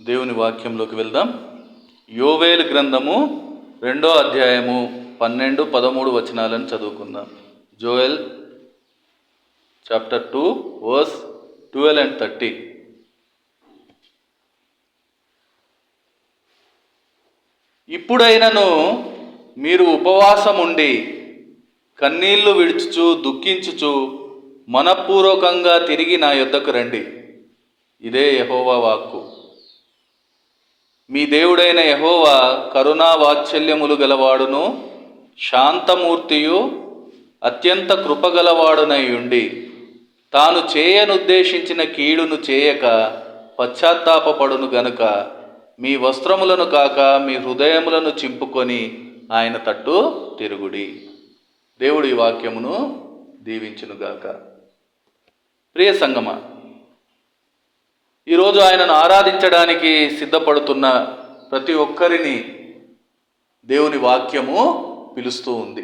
దేవుని వాక్యంలోకి వెళ్దాం. యోవేలు గ్రంథము రెండో అధ్యాయము పన్నెండు పదమూడు వచనాలను చదువుకుందాం. Joel chapter two verse twelve and thirty. ఇప్పుడైనను మీరు ఉపవాసం ఉండి కన్నీళ్ళు విడుచుచు దుఃఖించుచు మనపూర్వకంగా తిరిగి నా యొద్దకు రండి. ఇదే యహోవా వాక్కు. మీ దేవుడైన యహోవా కరుణా వాత్సల్యములు గలవాడును శాంతమూర్తియు అత్యంత కృపగలవాడునై ఉండి తాను చేయనుద్దేశించిన కీడును చేయక పశ్చాత్తాపపడును గనుక మీ వస్త్రములను కాక మీ హృదయములను చింపుకొని ఆయన తట్టు తిరుగుడి. దేవుడి వాక్యమును దీవించునుగాక. ప్రియ సంగమ ఈరోజు ఆయనను ఆరాధించడానికి సిద్ధపడుతున్న ప్రతి ఒక్కరిని దేవుని వాక్యము పిలుస్తూ ఉంది.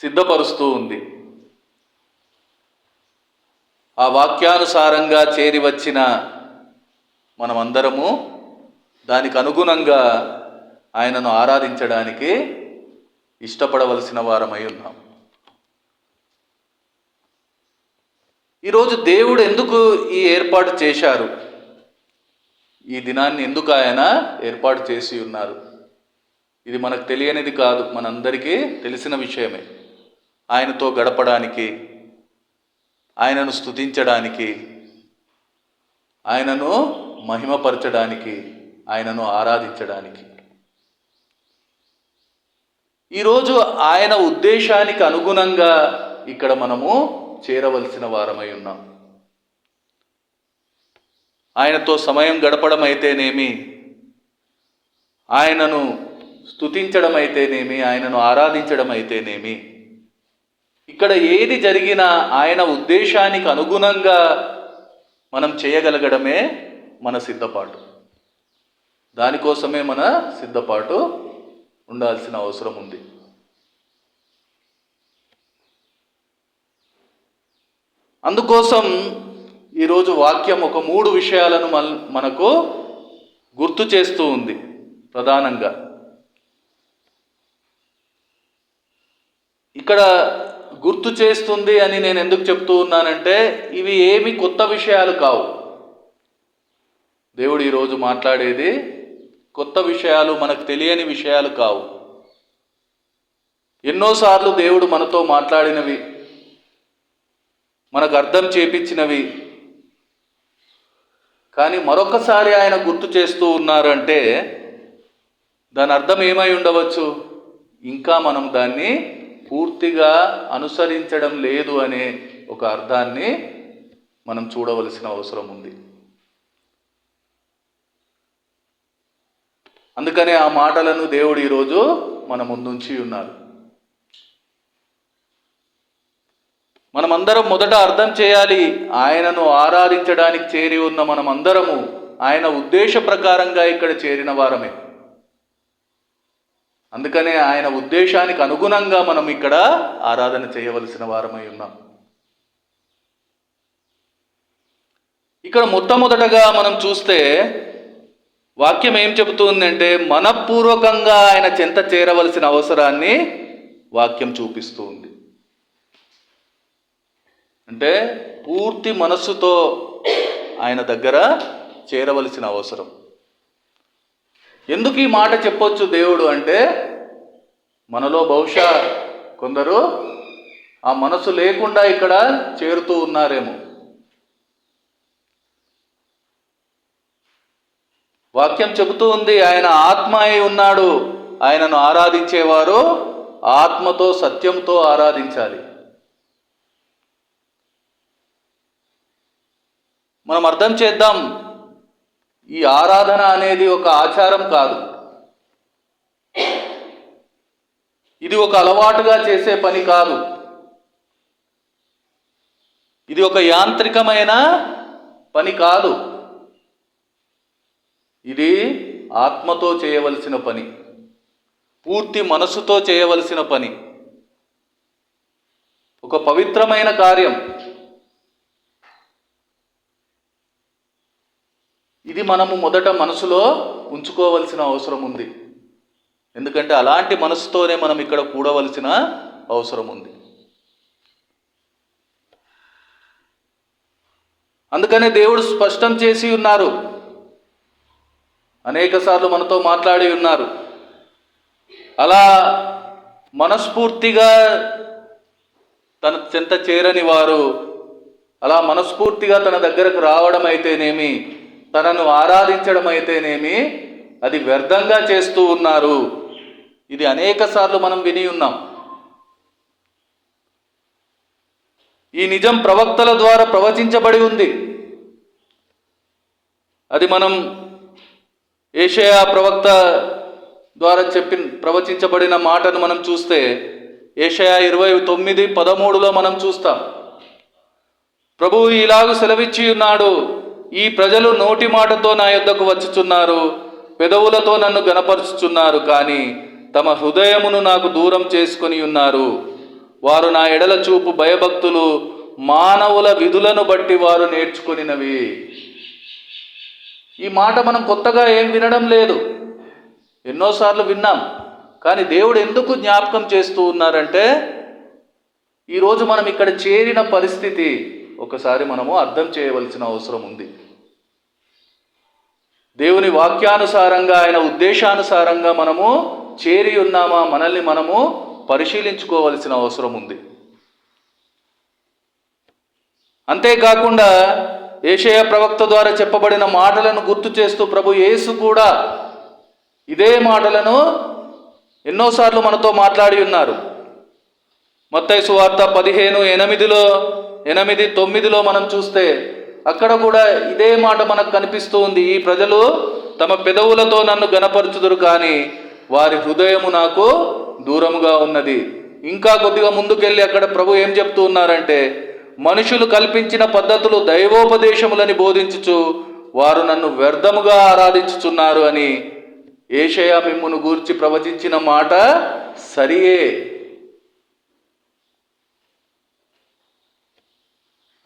సిద్ధపరుస్తూ ఉంది. ఆ వాక్యానుసారంగా చేరి వచ్చిన మనమందరము దానికి అనుగుణంగా ఆయనను ఆరాధించడానికి ఇష్టపడవలసిన వారమై ఉన్నాం ఈరోజు దేవుడు ఎందుకు ఈ ఏర్పాటు చేశారు? ఈ దినాన్ని ఎందుకు ఆయన ఏర్పాటు చేసి ఉన్నారు? ఇది మనకు తెలియనిది కాదు మనందరికీ తెలిసిన విషయమే. ఆయనతో గడపడానికి ఆయనను స్తుతించడానికి ఆయనను మహిమపరచడానికి ఆయనను ఆరాధించడానికి. ఈరోజు ఆయన ఉద్దేశానికి అనుగుణంగా ఇక్కడ మనము చేరవలసిన వారమై ఉన్నాం. ఆయనతో సమయం గడపడం అయితేనేమి ఆయనను స్తుతించడం అయితేనేమి ఆయనను ఆరాధించడం అయితేనేమి ఇక్కడ ఏది జరిగినా ఆయన ఉద్దేశానికి అనుగుణంగా మనం చేయగలగడమే మన సిద్ధపాటు. దానికోసమే మన సిద్ధపాటు ఉండాల్సిన అవసరం ఉంది. అందుకోసం ఈరోజు వాక్యం ఒక మూడు విషయాలను మల్ మనకు గుర్తు చేస్తూ ఉంది ప్రధానంగా. ఇక్కడ గుర్తు చేస్తుంది అని నేను ఎందుకు చెప్తూ ఉన్నానంటే ఇవి ఏమి కొత్త విషయాలు కావు. దేవుడు ఈరోజు మాట్లాడేది కొత్త విషయాలు మనకు తెలియని విషయాలు కావు. ఎన్నోసార్లు దేవుడు మనతో మాట్లాడినవి మనకు అర్థం చేపించినవి. కానీ మరొకసారి ఆయన గుర్తు చేస్తూ ఉన్నారంటే దాని అర్థం ఏమై ఉండవచ్చు? ఇంకా మనం దాన్ని పూర్తిగా అనుసరించడం లేదు అనే ఒక అర్థాన్ని మనం చూడవలసిన అవసరం ఉంది. అందుకనే ఆ మాటలను దేవుడు ఈరోజు మన ముందుంచి ఉన్నారు. మనమందరం మొదట అర్థం చేయాలి ఆయనను ఆరాధించడానికి చేరి ఉన్న మనమందరము ఆయన ఉద్దేశ ప్రకారంగా ఇక్కడ చేరిన వారమే. అందుకనే ఆయన ఉద్దేశానికి అనుగుణంగా మనం ఇక్కడ ఆరాధన చేయవలసిన వారమై ఉన్నాం. ఇక్కడ మొట్టమొదటగా మనం చూస్తే వాక్యం ఏం చెబుతుందంటే మనపూర్వకంగా ఆయన చెంత చేరవలసిన అవసరాన్ని వాక్యం చూపిస్తుంది. అంటే పూర్తి మనస్సుతో ఆయన దగ్గర చేరవలసిన అవసరం. ఎందుకు ఈ మాట చెప్పొచ్చు దేవుడు అంటే మనలో బహుశా కొందరు ఆ మనసు లేకుండా ఇక్కడ చేరుతూ ఉన్నారేమో. వాక్యం చెబుతూ ఉంది ఆయన ఆత్మ అయి ఉన్నాడు. ఆయనను ఆరాధించేవారు ఆత్మతో సత్యంతో ఆరాధించాలి. మనం అర్థం చేద్దాం ఈ ఆరాధన అనేది ఒక ఆచారం కాదు. ఇది ఒక అలవాటుగా చేసే పని కాదు. ఇది ఒక యాంత్రికమైన పని కాదు. ఇది ఆత్మతో చేయవలసిన పని. పూర్తి మనసుతో చేయవలసిన పని. ఒక పవిత్రమైన కార్యం. ఇది మనము మొదట మనసులో ఉంచుకోవలసిన అవసరం ఉంది. ఎందుకంటే అలాంటి మనసుతోనే మనం ఇక్కడ కూడవలసిన అవసరం ఉంది. అందుకనే దేవుడు స్పష్టం చేసి ఉన్నారు. అనేక సార్లు మనతో మాట్లాడి ఉన్నారు. అలా మనస్ఫూర్తిగా తన చెంత చేరని వారు అలా మనస్ఫూర్తిగా తన దగ్గరకు రావడం అయితేనేమి తనను ఆరాధించడం అయితేనేమి అది వ్యర్థంగా చేస్తూ ఉన్నారు. ఇది అనేక సార్లు మనం విని ఉన్నాం. ఈ నిజం ప్రవక్తల ద్వారా ప్రవచించబడి ఉంది. అది మనం ఏషయా ప్రవక్త ద్వారా చెప్పిన ప్రవచించబడిన మాటను మనం చూస్తే ఏషయా ఇరవై తొమ్మిది పదమూడులో మనం చూస్తాం. ప్రభువు ఇలాగ సెలవిచ్చి ఉన్నాడు ఈ ప్రజలు నోటి మాటతో నా యొద్దకు వచ్చుచున్నారు పెదవులతో నన్ను గనపరుచుచున్నారు కానీ తమ హృదయమును నాకు దూరం చేసుకొని ఉన్నారు. వారు నా ఎడల చూపు భయభక్తులు మానవుల విధులను బట్టి వారు నేర్చుకునినవి. ఈ మాట మనం కొత్తగా ఏం వినడం లేదు. ఎన్నోసార్లు విన్నాం కానీ దేవుడు ఎందుకు జ్ఞాపకం చేస్తూ ఉన్నారంటే ఈరోజు మనం ఇక్కడ చేరిన పరిస్థితి ఒకసారి మనము అర్థం చేయవలసిన అవసరం ఉంది. దేవుని వాక్యానుసారంగా ఆయన ఉద్దేశానుసారంగా మనము చేరి ఉన్నామా మనల్ని మనము పరిశీలించుకోవలసిన అవసరం ఉంది. అంతేకాకుండా ఏషయ ప్రవక్త ద్వారా చెప్పబడిన మాటలను గుర్తు చేస్తూ ప్రభు యేసు కూడా ఇదే మాటలను ఎన్నోసార్లు మనతో మాట్లాడి ఉన్నారు. మత్తయి సువార్త పదిహేను ఎనిమిదిలో ఎనిమిది తొమ్మిదిలో మనం చూస్తే అక్కడ కూడా ఇదే మాట మనకు కనిపిస్తూ ఉంది. ఈ ప్రజలు తమ పెదవులతో నన్ను గనపరచుదురు కానీ వారి హృదయము నాకు దూరముగా ఉన్నది. ఇంకా కొద్దిగా ముందుకెళ్ళి అక్కడ ప్రభు ఏం చెప్తూ ఉన్నారంటే మనుషులు కల్పించిన పద్ధతులు దైవోపదేశములని బోధించుచు వారు నన్ను వ్యర్థముగా ఆరాధించుచున్నారు అని ఏషయా మిమ్మును గూర్చి ప్రవచించిన మాట సరియే.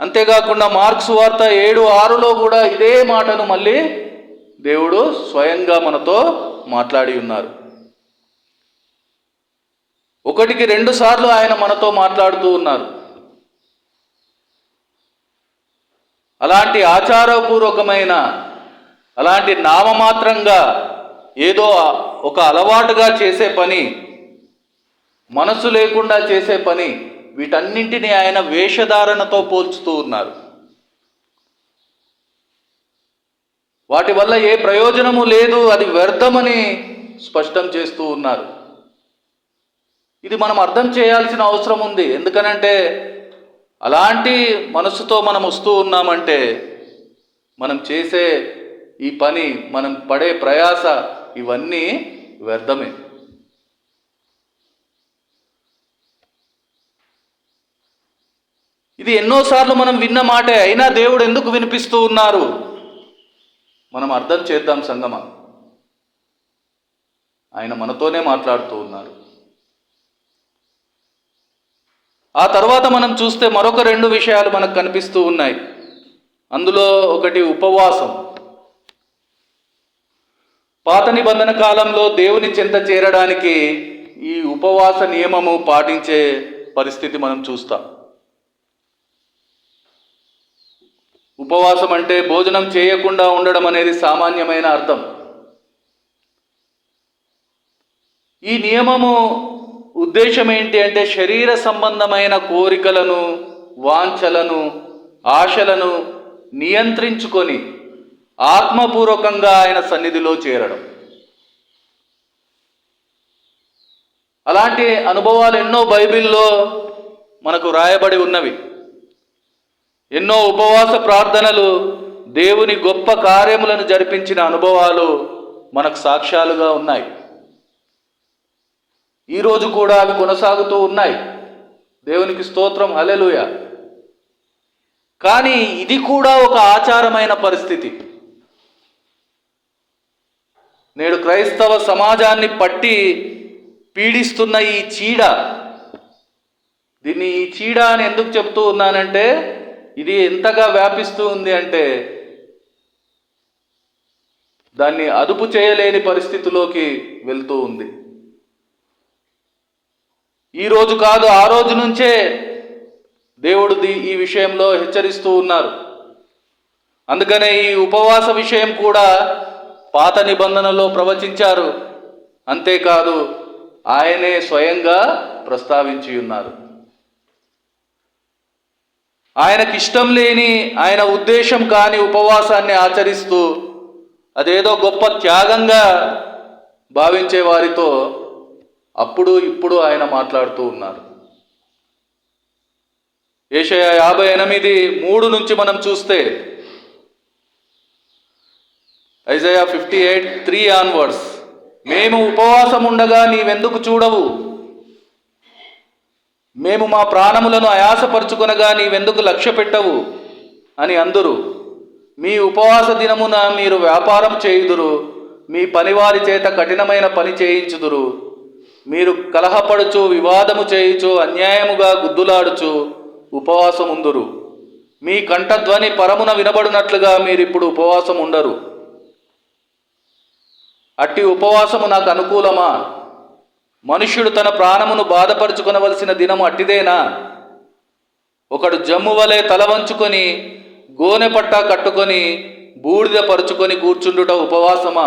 అంతేకాకుండా మార్క్స్ వార్త ఏడు ఆరులో కూడా ఇదే మాటను మళ్ళీ దేవుడు స్వయంగా మనతో మాట్లాడి ఉన్నారు. ఒకటికి రెండు సార్లు ఆయన మనతో మాట్లాడుతూ ఉన్నారు. అలాంటి ఆచారపూర్వకమైన అలాంటి నామమాత్రంగా ఏదో ఒక అలవాటుగా చేసే పని మనసు లేకుండా చేసే పని వీటన్నింటినీ ఆయన వేషధారణతో పోల్చుతూ ఉన్నారు. వాటి వల్ల ఏ ప్రయోజనము లేదు అది వ్యర్థమని స్పష్టం చేస్తూ ఉన్నారు. ఇది మనం అర్థం చేయాల్సిన అవసరం ఉంది. ఎందుకనంటే అలాంటి మనసుతో మనం వస్తూ ఉన్నామంటే మనం చేసే ఈ పని మనం పడే ప్రయాస ఇవన్నీ వ్యర్థమే. ఇది ఎన్నోసార్లు మనం విన్న మాటే అయినా దేవుడు ఎందుకు వినిపిస్తూ ఉన్నారు? మనం అర్థం చేద్దాం సంగమ. ఆయన మనతోనే మాట్లాడుతూ ఉన్నారు. ఆ తర్వాత మనం చూస్తే మరొక రెండు విషయాలు మనకు కనిపిస్తూ ఉన్నాయి. అందులో ఒకటి ఉపవాసం. పాత నిబంధన కాలంలో దేవుని చింత చేరడానికి ఈ ఉపవాస నియమము పాటించే పరిస్థితి మనం చూస్తాం. ఉపవాసం అంటే భోజనం చేయకుండా ఉండడం అనేది సామాన్యమైన అర్థం. ఈ నియమము ఉద్దేశం ఏంటి అంటే శరీర సంబంధమైన కోరికలను వాంఛలను ఆశలను నియంత్రించుకొని ఆత్మపూర్వకంగా ఆయన సన్నిధిలో చేరడం. అలాంటి అనుభవాలు ఎన్నో బైబిల్లో మనకు రాయబడి ఉన్నవి. ఎన్నో ఉపవాస ప్రార్థనలు దేవుని గొప్ప కార్యములను జరిపించిన అనుభవాలు మనకు సాక్ష్యాలుగా ఉన్నాయి. ఈరోజు కూడా అవి కొనసాగుతూ ఉన్నాయి. దేవునికి స్తోత్రం హలెలుయ కానీ ఇది కూడా ఒక ఆచారమైన పరిస్థితి. నేడు క్రైస్తవ సమాజాన్ని పట్టి పీడిస్తున్న ఈ చీడ. దీన్ని ఈ చీడ అని ఎందుకు చెప్తూ ఉన్నానంటే ఇది ఎంతగా వ్యాపిస్తూ ఉంది అంటే దాన్ని అదుపు చేయలేని పరిస్థితిలోకి వెళ్తూ ఉంది. ఈ రోజు కాదు ఆ రోజు నుంచే దేవుడు ఈ విషయంలో హెచ్చరిస్తూ ఉన్నారు. అందుకనే ఈ ఉపవాస విషయం కూడా పాత నిబంధనలో ప్రవచించారు. అంతేకాదు ఆయనే స్వయంగా ప్రస్తావించి ఉన్నారు. ఆయనకి ఇష్టం లేని ఆయన ఉద్దేశం కాని ఉపవాసాన్ని ఆచరిస్తూ అదేదో గొప్ప త్యాగంగా భావించే వారితో అప్పుడు ఇప్పుడు ఆయన మాట్లాడుతూ ఉన్నారు. ఏషయ యాభై ఎనిమిది మూడు నుంచి మనం చూస్తే Isaiah fifty eight three onwards మేము ఉపవాసం ఉండగా నీవెందుకు చూడవు? మేము మా ప్రాణములను ఆయాసపరుచుకొనగా నీవెందుకు లక్ష్య పెట్టవు? అని అందురు. మీ ఉపవాస దినమున మీరు వ్యాపారం చేయుదురు. మీ పనివారి చేత కఠినమైన పని చేయించుదురు. మీరు కలహపడుచు వివాదము చేయుచు అన్యాయముగా గుద్దులాడుచు ఉపవాసం ఉందురు మీ కంఠధ్వని పరమున వినబడినట్లుగా మీరిప్పుడు ఉపవాసం ఉండరు అట్టి ఉపవాసము నాకు అనుకూలమా? మనుష్యుడు తన ప్రాణమును బాధపరుచుకొనవలసిన దినము అట్టిదేనా? ఒకడు జమ్ము వలె తల వంచుకొని గోనె పట్టా కట్టుకొని బూడిద పరుచుకొని కూర్చుండుట ఉపవాసమా?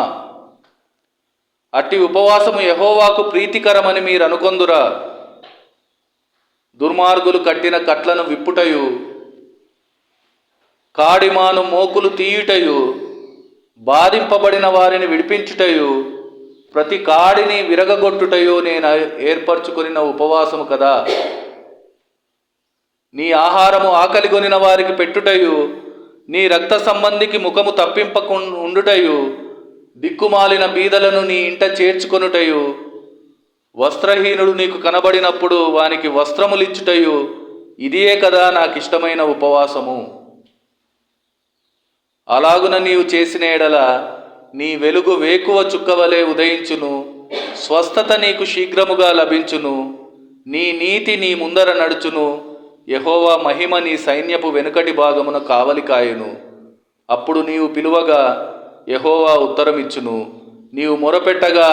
అట్టి ఉపవాసము యహోవాకు ప్రీతికరమని మీరు అనుకొందురా. దుర్మార్గులు కట్టిన కట్లను విప్పుటయు కాడిమాను మోకులు తీయుటయు బాధింపబడిన వారిని విడిపించుటయు ప్రతి కాడిని విరగగొట్టుటయో నేను ఏర్పరచుకొనిన ఉపవాసము కదా? నీ ఆహారము ఆకలి కొనిన వారికి పెట్టుటయు నీ రక్త సంబంధికి ముఖము తప్పింపకు ఉండుటయు దిక్కుమాలిన బీదలను నీ ఇంట చేర్చుకొనుటయు వస్త్రహీనుడు నీకు కనబడినప్పుడు వానికి వస్త్రములిచ్చుటయు ఇదియే కదా నాకు ఇష్టమైన ఉపవాసము. అలాగున నీవు చేసిన ఎడల నీ వెలుగు వేకువ చుక్కవలే ఉదయించును. స్వస్థత నీకు శీఘ్రముగా లభించును. నీ నీతి నీ ముందర నడుచును. యహోవా మహిమ నీ సైన్యపు వెనుకటి భాగమున కావలికాయును అప్పుడు నీవు పిలువగా యహోవా ఉత్తరమిచ్చును. నీవు మొరపెట్టగా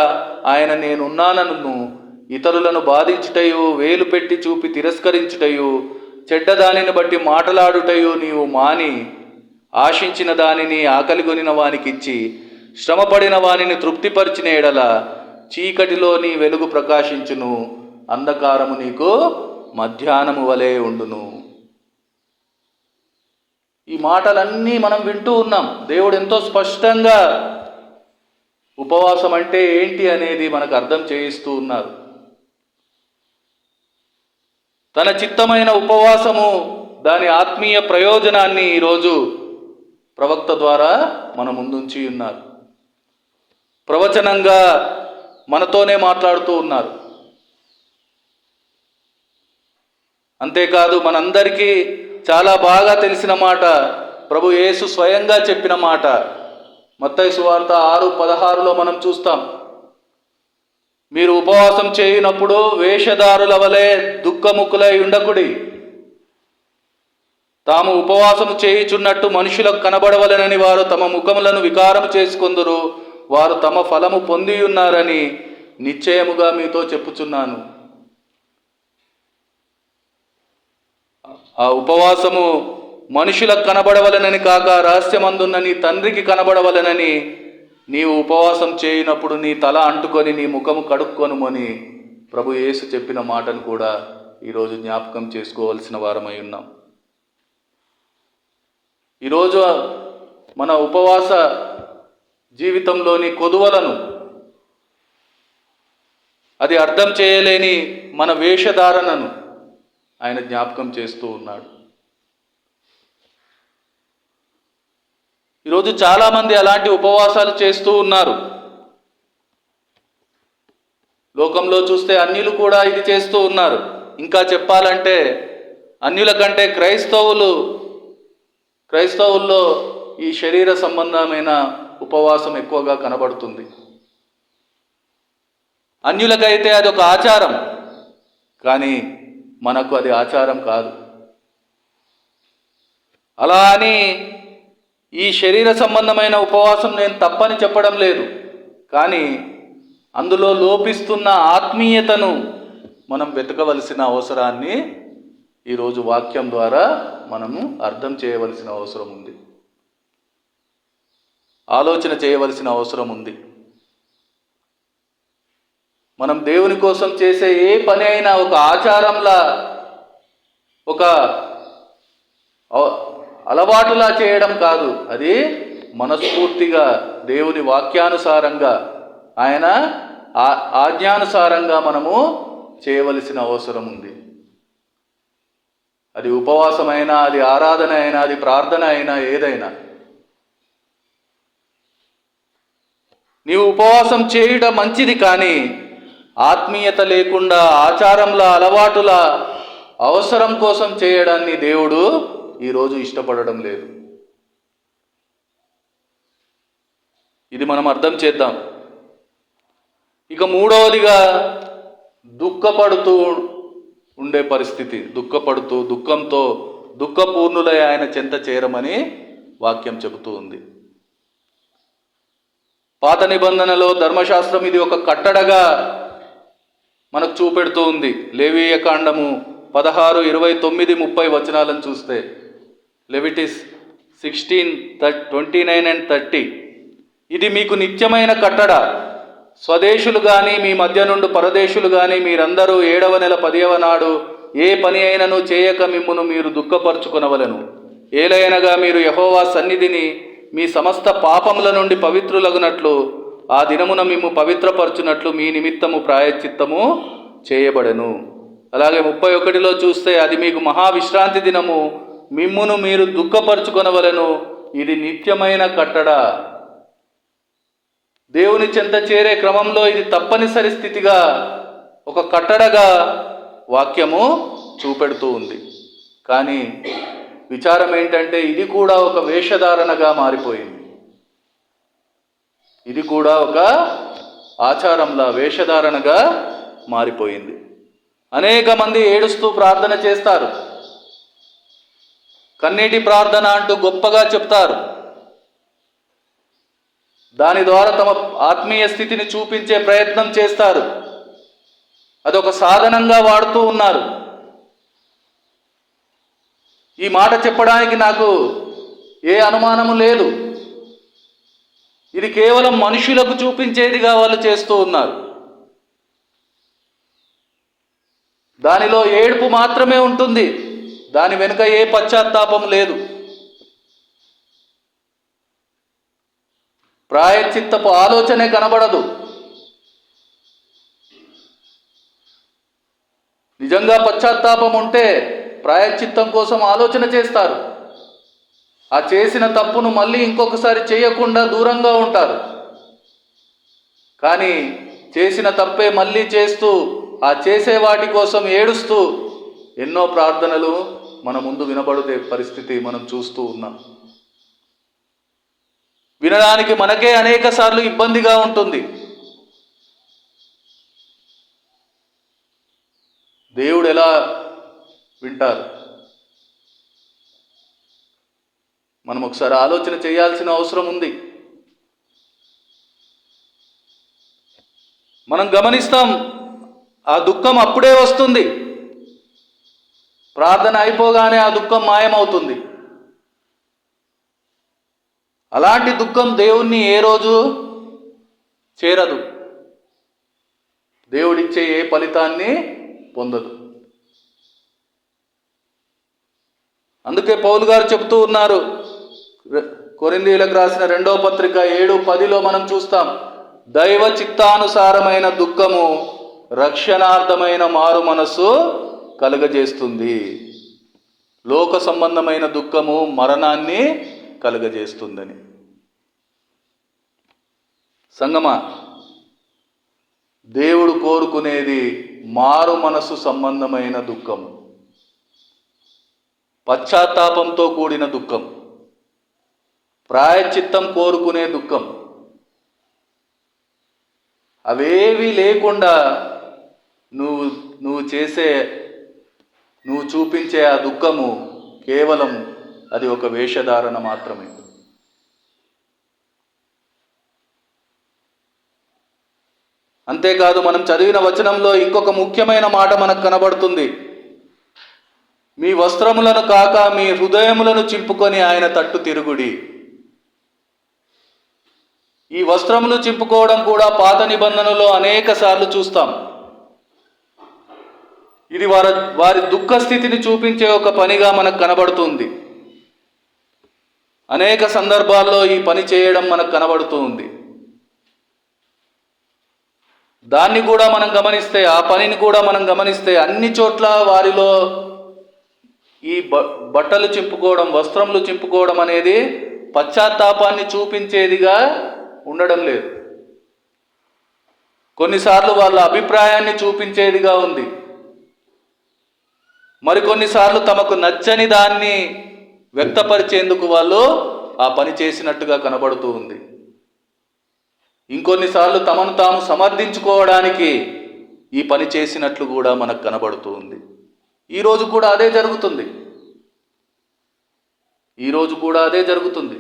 ఆయన నేనున్నానను ఇతరులను బాధించుటయు వేలు పెట్టి చూపి తిరస్కరించుటయు చెడ్డదానిని బట్టి మాటలాడుటయు నీవు మాని ఆశించిన దానిని ఆకలిగొనిన వానికిచ్చి శ్రమపడిన వారిని తృప్తిపరిచిన ఎడల చీకటిలో నీ వెలుగు ప్రకాశించును. అంధకారము నీకు మధ్యాహ్నము వలె ఉండును. ఈ మాటలన్నీ మనం వింటూ ఉన్నాం. దేవుడు ఎంతో స్పష్టంగా ఉపవాసం అంటే ఏంటి అనేది మనకు అర్థం చేయిస్తూ ఉన్నారు. తన చిత్తమైన ఉపవాసము దాని ఆత్మీయ ప్రయోజనాన్ని ఈరోజు ప్రవక్త ద్వారా మన ముందుంచి ఉన్నారు. ప్రవచనంగా మనతోనే మాట్లాడుతూ ఉన్నారు. అంతేకాదు మనందరికీ చాలా బాగా తెలిసిన మాట ప్రభు యేసు స్వయంగా చెప్పిన మాట. మత్తయి సువార్త ఆరు పదహారులో మనం చూస్తాం. మీరు ఉపవాసం చేయనప్పుడు వేషధారుల వలె దుఃఖముక్కులై ఉండకుడి. తాము ఉపవాసము చేయుచున్నట్టు మనుషులకు కనబడవలనని వారు తమ ముఖములను వికారం చేసుకొందురు. వారు తమ ఫలము పొంది ఉన్నారని నిశ్చయముగా మీతో చెప్పుచున్నాను. ఆ ఉపవాసము మనుషులకు కనబడవలనని కాక రహస్యమందున్న నీ తండ్రికి కనబడవలనని నీవు ఉపవాసం చేయనప్పుడు నీ తల అంటుకొని నీ ముఖము కడుక్కొనుమని ప్రభు యేసు చెప్పిన మాటను కూడా ఈరోజు జ్ఞాపకం చేసుకోవాల్సిన వారమై ఉన్నాం. ఈరోజు మన ఉపవాస జీవితంలోని కొదువలను అది అర్థం చేయలేని మన వేషధారణను ఆయన జ్ఞాపకం చేస్తూ ఉన్నాడు. ఈరోజు చాలామంది అలాంటి ఉపవాసాలు చేస్తూ ఉన్నారు. లోకంలో చూస్తే అన్యులు కూడా ఇది చేస్తూ ఉన్నారు. ఇంకా చెప్పాలంటే అన్యుల కంటే క్రైస్తవులు క్రైస్తవుల్లో ఈ శరీర సంబంధమైన ఉపవాసం ఎక్కువగా కనబడుతుంది. అన్యులకైతే అది ఒక ఆచారం కానీ మనకు అది ఆచారం కాదు. అలా అని ఈ శరీర సంబంధమైన ఉపవాసం నేను తప్పని చెప్పడం లేదు కానీ అందులో లోపిస్తున్న ఆత్మీయతను మనం వెతకవలసిన అవసరాన్ని ఈరోజు వాక్యం ద్వారా మనము అర్థం చేయవలసిన అవసరం ఉంది. ఆలోచన చేయవలసిన అవసరం ఉంది. మనం దేవుని కోసం చేసే ఏ పని అయినా ఒక ఆచారంలా ఒక అలవాటులా చేయడం కాదు. అది మనస్ఫూర్తిగా దేవుని వాక్యానుసారంగా ఆయన ఆ- ఆజ్ఞానుసారంగా మనము చేయవలసిన అవసరం ఉంది. అది ఉపవాసమైనా అది ఆరాధన అయినా అది ప్రార్థన అయినా ఏదైనా. నీవు ఉపవాసం చేయుట మంచిది కానీ ఆత్మీయత లేకుండా ఆచారంల అలవాటుల అవసరం కోసం చేయడాన్ని దేవుడు ఈరోజు ఇష్టపడడం లేదు. ఇది మనం అర్థం చేద్దాం. ఇక మూడవదిగా దుఃఖపడుతూ ఉండే పరిస్థితి. దుఃఖపడుతూ దుఃఖంతో దుఃఖపూర్ణులై ఆయన చెంత చేరమని వాక్యం చెబుతూ ఉంది. పాత నిబంధనలో ధర్మశాస్త్రం ఇది ఒక కట్టడగా మనకు చూపెడుతూ ఉంది. లేవీయ కాండము పదహారు ఇరవై తొమ్మిది ముప్పై వచనాలను చూస్తే Leviticus sixteen twenty nine and thirty. ఇది మీకు నిత్యమైన కట్టడ. స్వదేశులు కానీ మీ మధ్య నుండి పరదేశులు కానీ మీరందరూ ఏడవ నెల పదివ నాడు ఏ పని అయినను చేయక మిమ్మును మీరు దుఃఖపరుచుకొనవలను. ఏలైనగా మీరు యహోవా సన్నిధిని మీ సమస్త పాపముల నుండి పవిత్రులగునట్లు ఆ దినమున మేము పవిత్రపరచునట్లు మీ నిమిత్తము ప్రాయశ్చిత్తము చేయబడను. అలాగే ముప్పై ఒకటిలో చూస్తే అది మీకు మహావిశ్రాంతి దినము. మిమ్మును మీరు దుఃఖపరచుకొనవలను. ఇది నిత్యమైన కట్టడ. దేవుని చెంత చేరే క్రమంలో ఇది తప్పనిసరి స్థితిగా ఒక కట్టడగా వాక్యము చూపెడుతూ ఉంది. కానీ విచారం ఏంటంటే ఇది కూడా ఒక వేషధారణగా మారిపోయింది. ఇది కూడా ఒక ఆచారంలా వేషధారణగా మారిపోయింది. అనేక మంది ఏడుస్తూ ప్రార్థన చేస్తారు. కన్నీటి ప్రార్థన అంటూ గొప్పగా చెప్తారు. దాని ద్వారా తమ ఆత్మీయ స్థితిని చూపించే ప్రయత్నం చేస్తారు. అదొక సాధనంగా వాడుతూ ఉన్నారు. ఈ మాట చెప్పడానికి నాకు ఏ అనుమానము లేదు. ఇది కేవలం మనుషులకు చూపించేదిగా వాళ్ళు చేస్తూ ఉన్నారు. దానిలో ఏడుపు మాత్రమే ఉంటుంది. దాని వెనుక ఏ పశ్చాత్తాపం లేదు. ప్రాయశ్చిత్తపు ఆలోచనే కనబడదు. నిజంగా పశ్చాత్తాపం ఉంటే ప్రాయశ్చిత్తం కోసం ఆలోచన చేస్తారు. ఆ చేసిన తప్పును మళ్ళీ ఇంకొకసారి చేయకుండా దూరంగా ఉంటారు. కానీ చేసిన తప్పే మళ్ళీ చేస్తూ ఆ చేసే వాటి కోసం ఏడుస్తూ ఎన్నో ప్రార్థనలు మన ముందు వినబడే పరిస్థితి మనం చూస్తూ ఉన్నాం. వినడానికి మనకే అనేక సార్లు ఇబ్బందిగా ఉంటుంది. దేవుడు ఎలా వింటారు. మనం ఒకసారి ఆలోచన చేయాల్సిన అవసరం ఉంది. మనం గమనిస్తాం ఆ దుఃఖం అప్పుడే వస్తుంది. ప్రార్థన అయిపోగానే ఆ దుఃఖం మాయమవుతుంది. అలాంటి దుఃఖం దేవుణ్ణి ఏ రోజు చేరదు. దేవుడిచ్చే ఏ ఫలితాన్ని పొందదు. అందుకే పౌలు గారు చెబుతూ ఉన్నారు. కొరిందీలకు రాసిన రెండవ పత్రిక ఏడు పదిలో మనం చూస్తాం దైవ చిత్తానుసారమైన దుఃఖము రక్షణార్థమైన మారు మనస్సు కలుగజేస్తుంది. లోక సంబంధమైన దుఃఖము మరణాన్ని కలుగజేస్తుందని. సంగమా దేవుడు కోరుకునేది మారు మనసు సంబంధమైన దుఃఖం పశ్చాత్తాపంతో కూడిన దుఃఖం. ప్రాయచిత్తం కోరుకునే దుఃఖం. అవేవి లేకుండా నువ్వు నువ్వు చేసే నువ్వు చూపించే ఆ దుఃఖము కేవలం అది ఒక వేషధారణ మాత్రమే. అంతేకాదు మనం చదివిన వచనంలో ఇంకొక ముఖ్యమైన మాట మనకు కనబడుతుంది. మీ వస్త్రములను కాక మీ హృదయములను చింపుకొని ఆయన తట్టు తిరుగుడి. ఈ వస్త్రములు చింపుకోవడం కూడా పాత నిబంధనలో అనేక సార్లు చూస్తాం. ఇది వారి వారి దుఃఖ స్థితిని చూపించే ఒక పనిగా మనకు కనబడుతుంది. అనేక సందర్భాల్లో ఈ పని చేయడం మనకు కనబడుతూ ఉంది దాన్ని కూడా మనం గమనిస్తే ఆ పనిని కూడా మనం గమనిస్తే అన్ని చోట్ల వారిలో ఈ బ బట్టలు చింపుకోవడం వస్త్రములు చింపుకోవడం అనేది పశ్చాత్తాపాన్ని చూపించేదిగా ఉండడం లేదు. కొన్నిసార్లు వాళ్ళ అభిప్రాయాన్ని చూపించేదిగా ఉంది. మరికొన్నిసార్లు తమకు నచ్చని దాన్ని వ్యక్తపరిచేందుకు వాళ్ళు ఆ పని చేసినట్టుగా కనబడుతూ ఉంది. ఇంకొన్నిసార్లు తమను తాము సమర్థించుకోవడానికి ఈ పని చేసినట్లు కూడా మనకు కనబడుతూ ఉంది. ఈరోజు కూడా అదే జరుగుతుంది. ఈరోజు కూడా అదే జరుగుతుంది.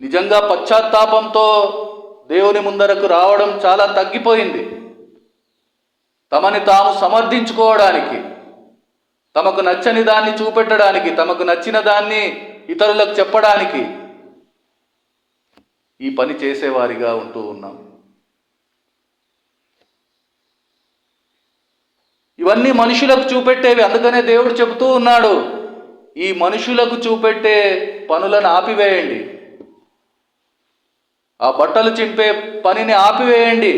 నిజంగా పశ్చాత్తాపంతో దేవుని ముందరకు రావడం చాలా తగ్గిపోయింది. తమని తాము సమర్థించుకోవడానికి తమకు నచ్చని దాన్ని చూపెట్టడానికి తమకు నచ్చిన దాన్ని ఇతరులకు చెప్పడానికి ఈ పని చేసేవారిగా ఉంటూ ఉన్నాం. ఇవన్నీ మనుషులకు చూపెట్టేవి. అందుకనే దేవుడు చెబుతూ ఉన్నాడు ఈ మనుషులకు చూపెట్టే పనులను ఆపివేయండి. ఆ బట్టలు చింపే పనిని ఆపివేయండి.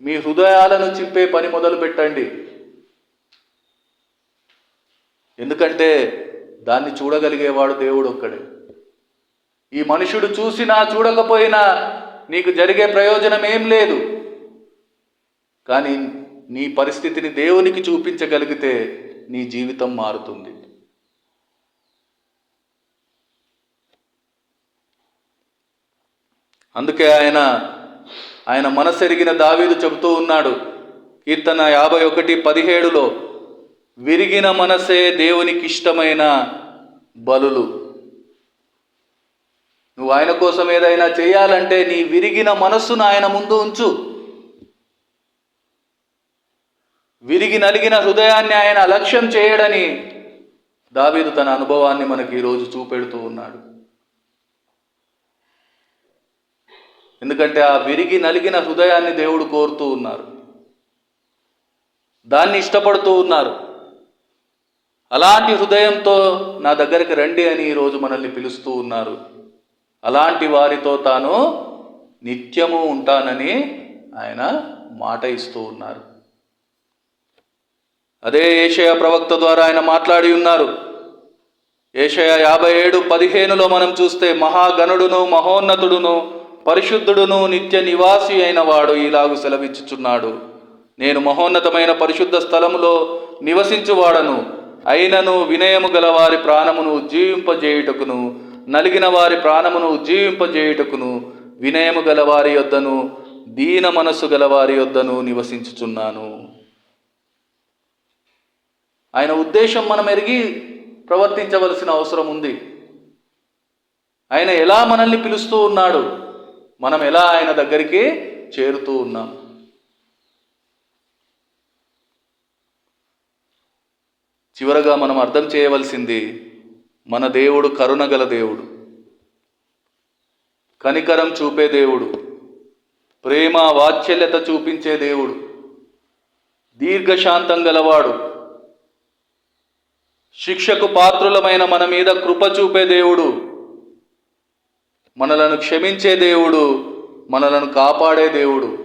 మీ హృదయాలను చింపే పని మొదలు పెట్టండి. ఎందుకంటే దాన్ని చూడగలిగేవాడు దేవుడు ఒక్కడే. ఈ మనుషుడు చూసినా చూడకపోయినా నీకు జరిగే ప్రయోజనం ఏం లేదు. కానీ నీ పరిస్థితిని దేవునికి చూపించగలిగితే నీ జీవితం మారుతుంది. అందుకే ఆయన ఆయన మనసెరిగిన దావీదు చెబుతూ ఉన్నాడు కీర్తన యాభై ఒకటి పదిహేడులో విరిగిన మనసే దేవునికి ఇష్టమైన బలులు. నువ్వు ఆయన కోసం ఏదైనా చేయాలంటే నీ విరిగిన మనస్సును ఆయన ముందు ఉంచు. విరిగి నలిగిన హృదయాన్ని ఆయన అలక్ష్యం చేయడని దావీదు తన అనుభవాన్ని మనకి ఈరోజు చూపెడుతూ ఉన్నాడు. ఎందుకంటే ఆ విరిగి నలిగిన హృదయాన్ని దేవుడు కోరుతూ ఉన్నారు. దాన్ని ఇష్టపడుతూ ఉన్నారు. అలాంటి హృదయంతో నా దగ్గరికి రండి అని ఈరోజు మనల్ని పిలుస్తూ ఉన్నారు. అలాంటి వారితో తాను నిత్యము ఉంటానని ఆయన మాట ఇస్తూ ఉన్నారు. అదే ఏషయ ప్రవక్త ద్వారా ఆయన మాట్లాడి ఉన్నారు. ఏషయ యాభై ఏడు పదిహేనులో మనం చూస్తే మహాగణుడును మహోన్నతుడును పరిశుద్ధుడును నిత్య నివాసి అయిన వాడు ఇలాగు సెలవిచ్చుచున్నాడు. నేను మహోన్నతమైన పరిశుద్ధ స్థలములో నివసించువాడను. అయినను వినయము గల వారి ప్రాణమును ఉజ్జీవింపజేయుటకును నలిగిన వారి ప్రాణమును ఉజ్జీవింపజేయుటకును వినయము గల వారి యొద్దను దీన మనస్సు గల వారి యొద్దను నివసించుచున్నాను. ఆయన ఉద్దేశం మనం ఎరిగి ప్రవర్తించవలసిన అవసరం ఉంది. ఆయన ఎలా మనల్ని పిలుస్తూ ఉన్నాడు? మనం ఎలా ఆయన దగ్గరికి చేరుతూ ఉన్నాం? చివరగా మనం అర్థం చేయవలసింది మన దేవుడు కరుణగల దేవుడు. కనికరం చూపే దేవుడు. ప్రేమ వాత్సల్యత చూపించే దేవుడు. దీర్ఘశాంతం గలవాడు. శిక్షకు పాత్రులమైన మన మీద కృప చూపే దేవుడు. మనలను క్షమించే దేవుడు మనలను కాపాడే దేవుడు.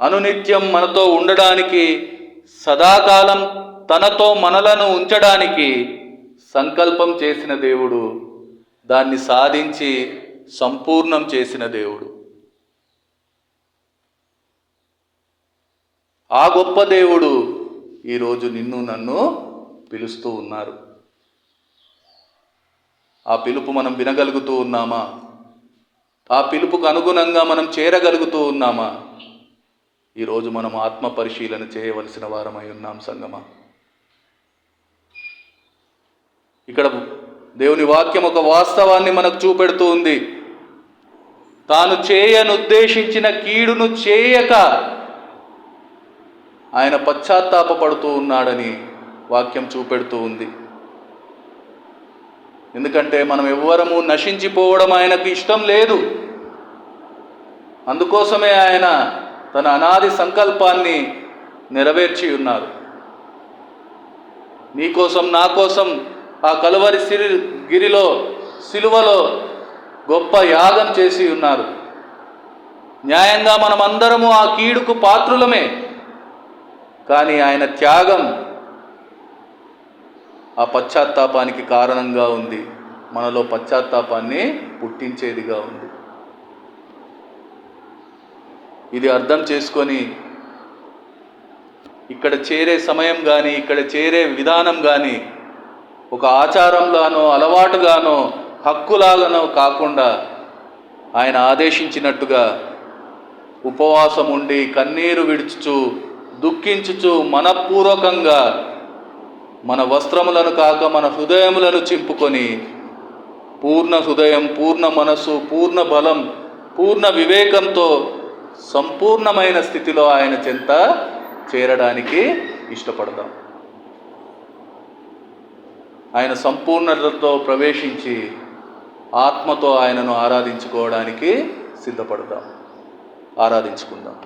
అనునిత్యం మనతో ఉండడానికి సదాకాలం తనతో మనలను ఉంచడానికి సంకల్పం చేసిన దేవుడు. దాన్ని సాధించి సంపూర్ణం చేసిన దేవుడు. ఆ గొప్ప దేవుడు ఈరోజు నిన్ను నన్ను పిలుస్తూ ఉన్నారు. ఆ పిలుపు మనం వినగలుగుతూ ఉన్నామా? ఆ పిలుపుకు అనుగుణంగా మనం చేరగలుగుతూ ఉన్నామా? ఈరోజు మనం ఆత్మ పరిశీలన చేయవలసిన వారమై ఉన్నాం సంగమా. ఇక్కడ దేవుని వాక్యం ఒక వాస్తవాన్ని మనకు చూపెడుతూ ఉంది. తాను చేయనుద్దేశించిన కీడును చేయక ఆయన పశ్చాత్తాపపడుతూ ఉన్నాడని వాక్యం చూపెడుతూ ఉంది. ఎందుకంటే మనం ఎవ్వరము నశించిపోవడం ఆయనకు ఇష్టం లేదు. అందుకోసమే ఆయన తన అనాది సంకల్పాన్ని నెరవేర్చి ఉన్నారు. నీకోసం నా కోసం ఆ కలువరి సిరి గిరిలో సిలువలో గొప్ప యాగం చేసి ఉన్నారు. న్యాయంగా మనమందరము ఆ కీడుకు పాత్రులమే. కానీ ఆయన త్యాగం ఆ పశ్చాత్తాపానికి కారణంగా ఉంది. మనలో పశ్చాత్తాపాన్ని పుట్టించేదిగా ఉంది. ఇది అర్థం చేసుకొని ఇక్కడ చేరే సమయం కానీ ఇక్కడ చేరే విధానం కానీ ఒక ఆచారంగానో అలవాటుగానో హక్కులాగానో కాకుండా ఆయన ఆదేశించినట్టుగా ఉపవాసం ఉండి కన్నీరు విడుచుచు దుఃఖించుచు మనపూర్వకంగా మన వస్త్రములను కాక మన హృదయములను చింపుకొని పూర్ణ హృదయం పూర్ణ మనస్సు పూర్ణ బలం పూర్ణ వివేకంతో సంపూర్ణమైన స్థితిలో ఆయన చెంత చేరడానికి ఇష్టపడదాం. ఆయన సంపూర్ణతతో ప్రవేశించి ఆత్మతో ఆయనను ఆరాధించుకోవడానికి సిద్ధపడదాం. ఆరాధించుకుందాం.